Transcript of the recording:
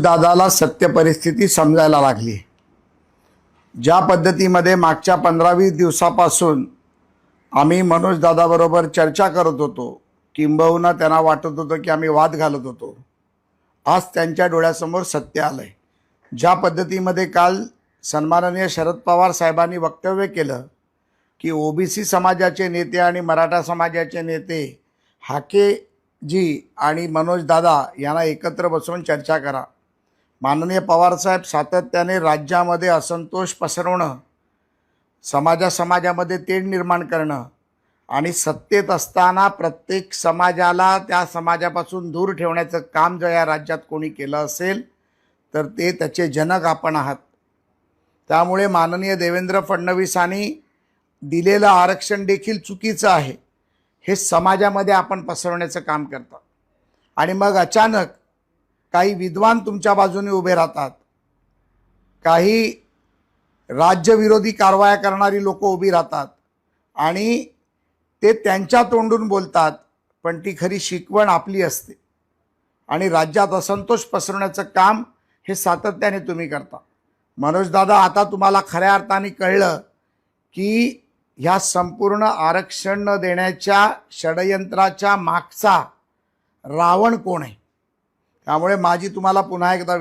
दादाला सत्य परिस्थिती समजायला लागली. ज्या पद्धतीमध्ये मागच्या पंधरा वीस दिवसापासून आम्ही मनोज दादाबरोबर चर्चा करत होतो किंबहुना त्यांना वाटत होतं की आम्ही वाद घालत होतो. आज त्यांच्या डोळ्यासमोर सत्य आलंय. ज्या पद्धतीमध्ये काल सन्माननीय शरद पवार साहेबांनी वक्तव्य केलं की ओबीसी समाजाचे नेते आणि मराठा समाजाचे नेते हाके जी आणि मनोज दादा यांना एकत्र बसवून चर्चा करा. माननीय पवारसाहेब सातत्याने राज्यामध्ये असंतोष पसरवणं समाजा समाजामध्ये तेढ निर्माण करणं आणि सत्तेत असताना प्रत्येक समाजाला त्या समाजापासून दूर ठेवण्याचं काम जर या राज्यात कोणी केलं असेल तर ते त्याचे जनक आपण आहात. त्यामुळे माननीय देवेंद्र फडणवीसांनी दिलेलं आरक्षण देखील चुकीचं आहे. हे समाजामध्ये आपण पसरवण्याचं काम करता आणि मग अचानक काही विद्वान तुमच्या बाजूने उभे राहतात. काही राज्यविरोधी कारवाया करणारी लोक उभी राहतात. आणि ते त्यांच्या तोंडून बोलतात पण ती खरी शिकवण आपली असते. आणि राज्यात असंतोष पसरवण्याचं काम हे सातत्याने तुम्ही करता. मनोजदादा आता तुम्हाला खऱ्या अर्थाने कळलं की ह्या संपूर्ण आरक्षण न देण्याच्या षडयंत्राच्या मागचा रावण कोण आहे? त्यामुळे माझी तुम्हाला पुन्हा एकदा